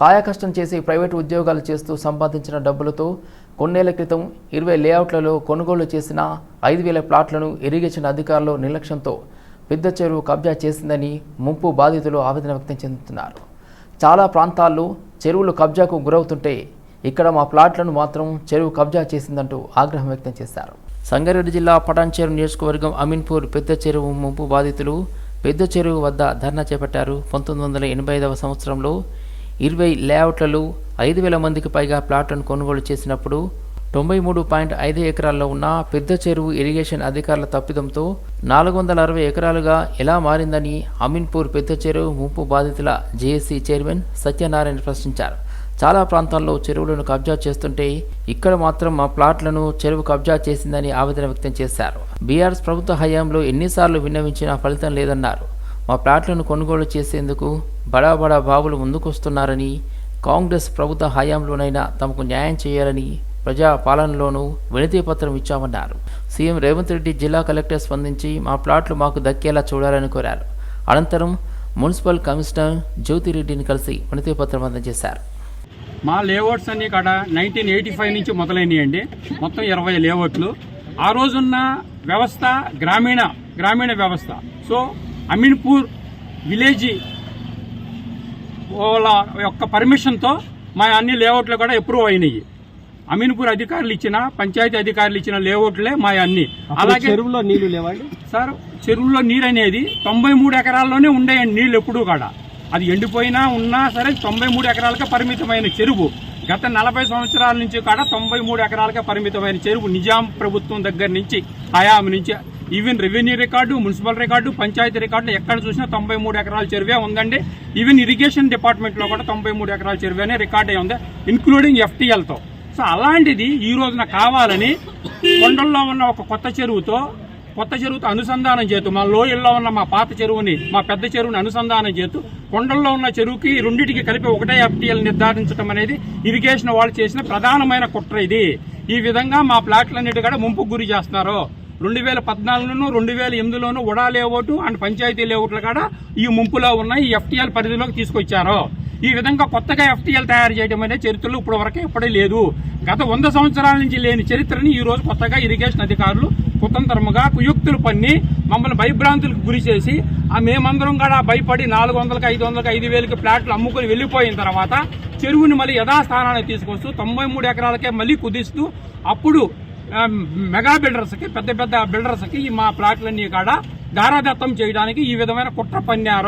కాయకష్టం చేసి ప్రైవేటు ఉద్యోగాలు చేస్తూ సంపాదించిన డబ్బులతో కొన్నేళ్ళ క్రితం ఇరవై లేఅవుట్లలో కొనుగోలు చేసిన ఐదు వేల ప్లాట్లను ఇరిగేషన్ అధికారులు నిర్లక్ష్యంతో పెద్ద చెరువు కబ్జా చేసిందని ముంపు బాధితులు ఆవేదన వ్యక్తం చెందుతున్నారు. చాలా ప్రాంతాల్లో చెరువులు కబ్జాకు గురవుతుంటే ఇక్కడ మా ప్లాట్లను మాత్రం చెరువు కబ్జా చేసిందంటూ ఆగ్రహం వ్యక్తం చేశారు. సంగారెడ్డి జిల్లా పటాన్చేరు నియోజకవర్గం అమీన్పూర్ పెద్ద చెరువు ముంపు బాధితులు పెద్ద చెరువు వద్ద ధర్నా చేపట్టారు. పంతొమ్మిది వందల ఎనభై ఐదవ సంవత్సరంలో ఇరవై లేఅవుట్లలో ఐదు వేల మందికి పైగా ప్లాట్లను కొనుగోలు చేసినప్పుడు తొంభై మూడు పాయింట్ ఐదు ఎకరాల్లో ఉన్న పెద్ద చెరువు ఇరిగేషన్ అధికారుల తప్పిదంతో నాలుగు వందల అరవై ఎకరాలుగా ఎలా మారిందని అమీన్పూర్ పెద్ద చెరువు ముంపు బాధితుల జేఏసీ చైర్మన్ సత్యనారాయణ ప్రశ్నించారు. చాలా ప్రాంతాల్లో చెరువులను కబ్జా చేస్తుంటే ఇక్కడ మాత్రం మా ప్లాట్లను చెరువు కబ్జా చేసిందని ఆవేదన వ్యక్తం చేశారు. బీఆర్ఎస్ ప్రభుత్వ హయాంలో ఎన్నిసార్లు విన్నవించినా ఫలితం లేదన్నారు. మా ప్లాట్లను కొనుగోలు చేసేందుకు బడా బడా బాబులు ముందుకొస్తున్నారని కాంగ్రెస్ ప్రభుత్వ హయాంలోనైనా తమకు న్యాయం చేయాలని ప్రజా పాలనలోనూ వినతి పత్రం ఇచ్చామన్నారు. సీఎం రేవంత్ రెడ్డి జిల్లా కలెక్టర్ స్పందించి మా ప్లాట్లు మాకు దక్కేలా చూడాలని కోరారు. అనంతరం మున్సిపల్ కమిషనర్ జ్యోతిరెడ్డిని కలిసి వినతి పత్రం అందజేశారు. మా లేఅవుట్స్ అన్ని కాడ నైన్టీన్ ఎయిటీ ఫైవ్ నుంచి మొదలైనయండి. మొత్తం ఇరవై లేఅవుట్లు. ఆ రోజున్న వ్యవస్థ గ్రామీణ గ్రామీణ వ్యవస్థ. సో అమీన్పూర్ విలేజ్ వాళ్ళ యొక్క పర్మిషన్తో మా అన్ని లేఅవుట్లు కూడా అప్రూవ్ అయినాయి. అమీన్పూర్ అధికారులు ఇచ్చిన పంచాయతీ అధికారులు ఇచ్చిన లేఅవుట్లే మా అన్ని. అలాగే చెరువులో నీళ్ళు లేవండి సార్ చెరువుల్లో నీరు అనేది తొంభై మూడు ఎకరాల్లోనే ఉండేయండి నీళ్ళు ఎప్పుడూ కూడా. అది ఎండిపోయినా ఉన్నా సరే తొంభై మూడు ఎకరాలకే పరిమితమైన చెరువు. గత నలభై సంవత్సరాల నుంచి కూడా తొంభై మూడు ఎకరాలకే పరిమితమైన చెరువు నిజాం ప్రభుత్వం దగ్గర నుంచి హయాం నుంచి even revenue record municipal record panchayati record ఎక్కడ చూసినా తొంభై మూడు ఎకరాల చెరువే ఉందండి. ఈవెన్ ఇరిగేషన్ డిపార్ట్మెంట్లో కూడా తొంభై మూడు ఎకరాల చెరువేనే రికార్డ్ అయి ఉంది ఇన్క్లూడింగ్ ఎఫ్టీఎల్తో సో అలాంటిది ఈ రోజున కావాలని కొండల్లో ఉన్న ఒక కొత్త చెరువుతో కొత్త చెరువుతో అనుసంధానం చేస్తూ మా లోయల్లో ఉన్న మా పాత చెరువుని మా పెద్ద చెరువుని అనుసంధానం చేస్తూ కొండల్లో ఉన్న చెరువుకి రెండింటికి కలిపి ఒకటే ఎఫ్టీఎల్ నిర్ధారించడం అనేది ఇరిగేషన్ వాళ్ళు చేసిన ప్రధానమైన కుట్ర ఇది. ఈ విధంగా మా ప్లాట్లన్నిటి కూడా ముంపుకు గురి చేస్తున్నారు. రెండు వేల పద్నాలుగులోను రెండు వేల ఎనిమిదిలోను ఉడా లేఅవుట్ అండ్ పంచాయతీ లేఅవుట్లు కూడా ఈ ముంపులో ఉన్న ఈ ఎఫ్టీఎల్ పరిధిలోకి తీసుకొచ్చారు. ఈ విధంగా కొత్తగా ఎఫ్టీఎల్ తయారు చేయడం అనే చరిత్రలో ఇప్పటి వరకు ఎప్పుడే లేదు. గత వంద సంవత్సరాల నుంచి లేని చరిత్రని ఈ రోజు కొత్తగా ఇరిగేషన్ అధికారులు కుతంత్రముగా కుయుక్తులు పన్ని మమ్మల్ని భయభ్రాంతులకు గురి చేసి ఆ మేమందరం కూడా భయపడి నాలుగు వందలకు ఐదు వందలకు ఐదు వేలకి ప్లాట్లు అమ్ముకుని వెళ్ళిపోయిన తర్వాత చెరువుని మళ్ళీ యథాస్థానానికి తీసుకొస్తూ తొంభై మూడు ఎకరాలకే మళ్ళీ కుదిస్తూ అప్పుడు మెగా బిల్డర్స్కి పెద్ద పెద్ద బిల్డర్స్కి ఈ మా ప్లాట్లన్నీ కాడ దారాదత్తం చేయడానికి ఈ విధమైన కుట్ర పన్నారు.